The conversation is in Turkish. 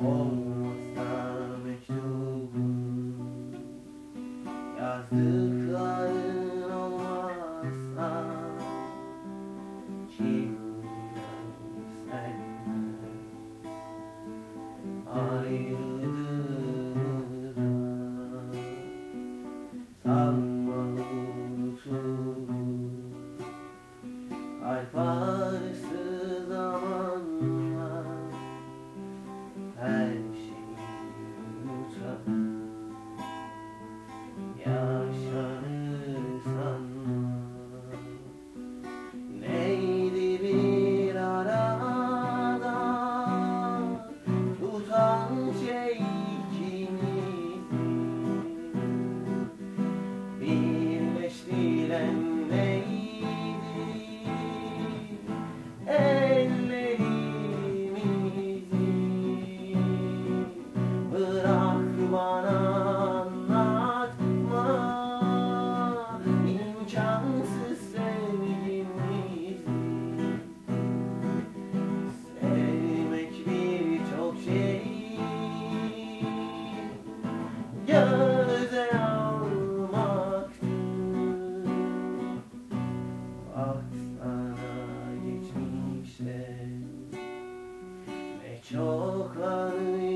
olmasa mektubu yazdıkların olmazsa kim göze almaktı Ah sana geçmişte ne çoklanıyor